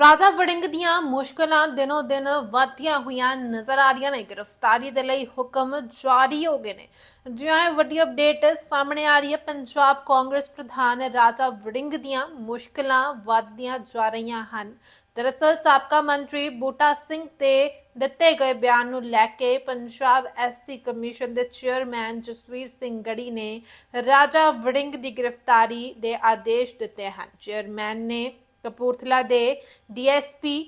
ਰਾਜਾ ਵੜਿੰਗ ਦੀਆਂ ਮੁਸ਼ਕਲਾਂ ਦਿਨੋ ਦਿਨ ਵਧਦੀਆਂ ਹੋਈਆਂ ਨਜ਼ਰ ਆ ਰਹੀਆਂ ਨੇ। ਗ੍ਰਿਫਤਾਰੀ ਦੇ ਲਈ ਹੁਕਮ ਜਾਰੀ ਹੋ ਗਏ ਨੇ। ਜਿਵੇਂ ਵੱਡੀ ਅਪਡੇਟ ਸਾਹਮਣੇ ਆ ਰਹੀ ਹੈ, ਪੰਜਾਬ ਕਾਂਗਰਸ ਪ੍ਰਧਾਨ ਰਾਜਾ ਵੜਿੰਗ ਦੀਆਂ ਮੁਸ਼ਕਲਾਂ ਵਧਦੀਆਂ ਜਾ ਰਹੀਆਂ ਹਨ। ਦਰਅਸਲ ਸਾਬਕਾ ਮੰਤਰੀ ਬੂਟਾ ਸਿੰਘ ਤੇ ਦਿੱਤੇ ਗਏ ਬਿਆਨ ਨੂੰ ਲੈ ਕੇ ਪੰਜਾਬ ਐਸਸੀ ਕਮਿਸ਼ਨ ਦੇ ਚੇਅਰਮੈਨ ਜਸਵੀਰ ਸਿੰਘ ਗੜੀ ਨੇ ਰਾਜਾ ਵੜਿੰਗ ਦੀ ਗ੍ਰਿਫਤਾਰੀ ਦੇ ਆਦੇਸ਼ ਦਿੱਤੇ ਹਨ। ਚੇਅਰਮੈਨ ਨੇ ਕਪੂਰਥਲਾ ਦੇ ਡੀਐਸਪੀ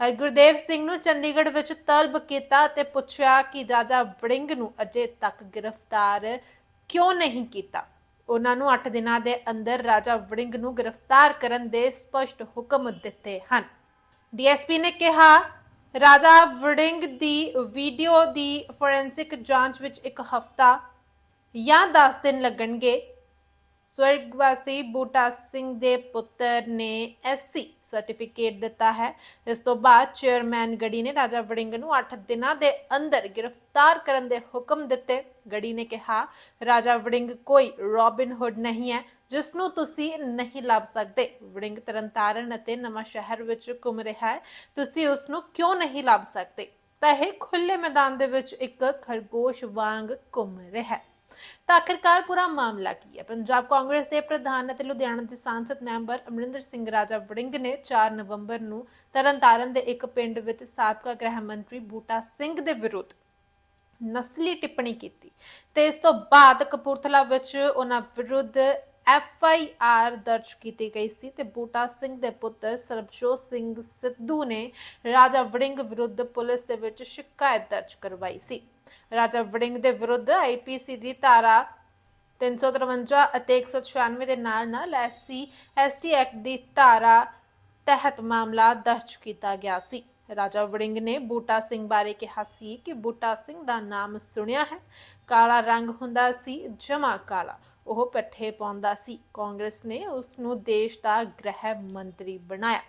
ਹਰਗੁਰਦੇਵ ਸਿੰਘ ਨੂੰ ਚੰਡੀਗੜ੍ਹ ਵਿੱਚ ਤਲਬ ਕੀਤਾ ਤੇ ਪੁੱਛਿਆ ਕਿ ਰਾਜਾ ਵੜਿੰਗ ਨੂੰ ਅਜੇ ਤੱਕ ਗ੍ਰਿਫਤਾਰ ਕਿਉਂ ਨਹੀਂ ਕੀਤਾ? ਉਹਨਾਂ ਨੂੰ 8 ਦਿਨਾਂ ਦੇ ਅੰਦਰ ਰਾਜਾ ਵੜਿੰਗ ਨੂੰ ਗ੍ਰਿਫਤਾਰ ਕਰਨ ਦੇ ਸਪਸ਼ਟ ਹੁਕਮ ਦਿੱਤੇ ਹਨ। ਡੀਐਸਪੀ ਨੇ ਕਿਹਾ, ਰਾਜਾ ਵੜਿੰਗ ਦੀ ਵੀਡੀਓ ਦੀ ਫੋਰੈਂਸਿਕ ਜਾਂਚ ਵਿੱਚ ਇੱਕ ਹਫ਼ਤਾ ਜਾਂ 10 ਦਿਨ ਲੱਗਣਗੇ। ਸਵਰਗਵਾਸੀ ਬੂਟਾ ਸਿੰਘ ਦੇ ਪੁੱਤਰ ਨੇ ਐਸਸੀ ਸਰਟੀਫਿਕੇਟ ਦਿੱਤਾ ਹੈ। ਇਸ ਤੋਂ ਬਾਅਦ ਚੇਅਰਮੈਨ ਗੜੀ ਨੇ ਰਾਜਾ ਵੜਿੰਗ ਨੂੰ 8 ਦਿਨਾਂ ਦੇ ਅੰਦਰ ਗ੍ਰਿਫਤਾਰ ਕਰਨ ਦੇ ਹੁਕਮ ਦਿੱਤੇ। ਗੜੀ ਨੇ ਕਿਹਾ, ਰਾਜਾ ਵੜਿੰਗ ਕੋਈ ਰੋਬਿਨ ਹੁੱਡ ਨਹੀਂ ਹੈ, ਜਿਸ ਨੂੰ ਤੁਸੀਂ ਨਹੀਂ ਲੱਭ ਸਕਦੇ। ਵੜਿੰਗ ਤਰਨਤਾਰਨ ਅਤੇ ਨਵਾਂ ਸ਼ਹਿਰ ਵਿੱਚ ਘੁੰਮ ਰਿਹਾ ਹੈ, ਤੁਸੀਂ ਉਸ ਨੂੰ ਕਿਉਂ ਨਹੀਂ ਲੱਭ ਸਕਦੇ? ਤਾਂ ਇਹ ਖੁੱਲੇ ਮੈਦਾਨ ਦੇ ਵਿੱਚ ਇੱਕ ਖਰਗੋਸ਼ ਵਾਂਗ ਘੁੰਮ ਰਿਹਾ ਹੈ। ਤਾਂ ਆਖਿਰਕਾਰ ਪੂਰਾ ਮਾਮਲਾ ਕੀ ਹੈ? ਪੰਜਾਬ ਕਾਂਗਰਸ ਦੇ ਪ੍ਰਧਾਨ ਅਤੇ ਲੁਧਿਆਣਾ ਦੇ ਸੰਸਦ ਮੈਂਬਰ ਅਮਰਿੰਦਰ ਸਿੰਘ ਰਾਜਾ ਵੜਿੰਗ ਨੇ 4 ਨਵੰਬਰ ਨੂੰ ਤਰਨਤਾਰਨ ਦੇ ਇੱਕ ਪਿੰਡ ਵਿੱਚ ਸਾਬਕਾ ਗ੍ਰਹਿ ਮੰਤਰੀ ਬੂਟਾ ਸਿੰਘ ਦੇ ਵਿਰੁੱਧ ਨਸਲੀ ਟਿੱਪਣੀ ਕੀਤੀ ਤੇ ਇਸ ਤੋਂ ਬਾਅਦ ਕਪੂਰਥਲਾ ਵਿੱਚ ਉਹਨਾਂ ਵਿਰੁੱਧ ਐਫ ਆਈ ਆਰ ਦਰਜ ਕੀਤੀ ਗਈ ਸੀ ਤੇ ਬੂਟਾ ਸਿੰਘ ਦੇ ਪੁੱਤਰ ਸਰਬਜੋਤ ਸਿੰਘ ਸਿੱਧੂ ਨੇ ਰਾਜਾ ਵੜਿੰਗ ਵਿਰੁੱਧ ਪੁਲਿਸ ਦੇ ਵਿੱਚ ਸ਼ਿਕਾਇਤ ਦਰਜ ਕਰਵਾਈ ਸੀ। ਰਾਜਾ ਵੜਿੰਗ ਦੇ ਵਿਰੁੱਧ ਆਈਪੀਸੀ ਦੀ ਧਾਰਾ 353 ਅਤੇ 196 ਦੇ ਨਾਲ ਨਾਲ ਐਸਸੀ, ਐਸਟੀ ਐਕਟ ਦੀ ਧਾਰਾ ਤਹਿਤ ਮਾਮਲਾ ਦਰਜ ਕੀਤਾ ਗਿਆ ਸੀ। ਰਾਜਾ ਵੜਿੰਗ ਨੇ ਬੂਟਾ ਸਿੰਘ ਬਾਰੇ ਕਿਹਾ ਸੀ ਕਿ ਬੂਟਾ ਸਿੰਘ ਦਾ ਨਾਮ ਸੁਣਿਆ ਹੈ। ਕਾਲਾ ਰੰਗ ਹੁੰਦਾ ਸੀ, ਜਮਾ ਕਾਲਾ। ਉਹ ਪੱਠੇ ਪਾਉਂਦਾ ਸੀ। ਕਾਂਗਰਸ ਨੇ ਉਸ ਨੂੰ ਦੇਸ਼ ਦਾ ਗ੍ਰਹਿ ਮੰਤਰੀ ਬਣਾਇਆ।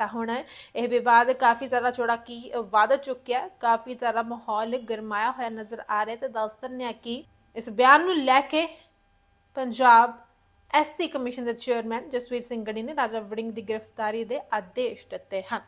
ਤਾਂ ਹੁਣ ਇਹ ਵਿਵਾਦ ਕਾਫੀ ਜ਼ਿਆਦਾ ਚੌੜਾ ਕੀ ਵੱਧ ਚੁੱਕਿਆ। ਕਾਫੀ ਜ਼ਿਆਦਾ ਮਾਹੌਲ ਗਰਮਾਇਆ ਹੋਇਆ ਨਜ਼ਰ ਆ ਰਿਹਾ ਤੇ ਦੱਸ ਦਿੰਦੇ ਹਾਂ ਕਿ ਇਸ ਬਿਆਨ ਨੂੰ ਲੈ ਕੇ ਪੰਜਾਬ ਐਸਸੀ ਕਮਿਸ਼ਨ ਦੇ ਚੇਅਰਮੈਨ ਜਸਵੀਰ ਸਿੰਘ ਗੜੀ ਨੇ ਰਾਜਾ ਵੜਿੰਗ ਦੀ ਗ੍ਰਿਫਤਾਰੀ ਦੇ ਆਦੇਸ਼ ਦਿੱਤੇ ਹਨ।